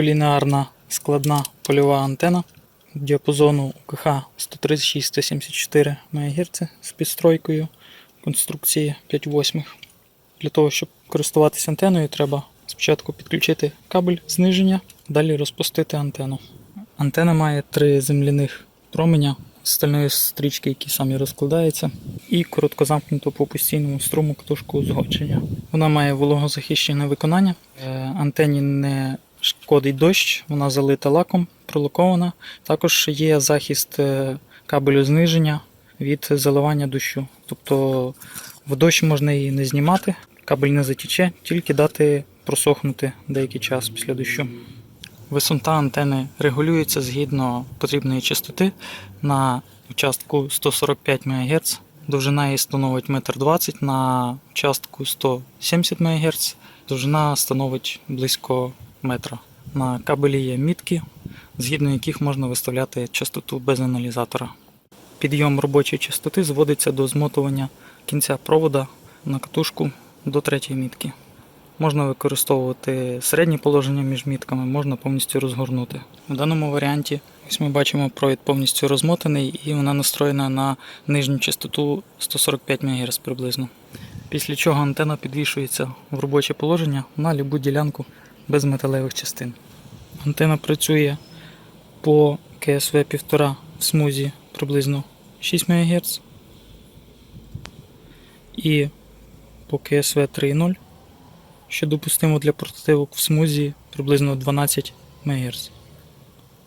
колінеарна складна польова антена діапазону УКХ 136-174 МГц з підстройкою конструкції 5 восьмих. Для того, щоб користуватися антеною, треба спочатку підключити кабель зниження, далі розпустити антенну. Антена має три земляних променя стальної стрічки, які самі розкладаються, і коротко замкнуту по постійному струму катушку узгодження. Вона має вологозахищене виконання. Е, Антені не шкодить дощ, вона залита лаком, пролакована. Також є захист е, кабелю зниження від заливання дощу. Тобто в дощ можна її не знімати, кабель не затіче, тільки дати просохнути деякий час після дощу. Висота антени регулюється згідно потрібної частоти на участку 145 МГц. Довжина її становить 1,20 м, на участку 170 МГц. Довжина становить близько метра. На кабелі є мітки, згідно яких можна виставляти частоту без аналізатора. Підйом робочої частоти зводиться до змотування кінця провода на катушку до третьої мітки. Можна використовувати середнє положення між мітками, можна повністю розгорнути. В даному варіанті ось ми бачимо провід повністю розмотаний і вона настроєна на нижню частоту 145 МГц приблизно. Після чого антенна підвішується в робоче положення на любу ділянку без металевих частин. Антена працює по КСВ 1,5 в смузі приблизно 6 МГц і по КСВ 3.0 що допустимо для портативок в смузі приблизно 12 МГц.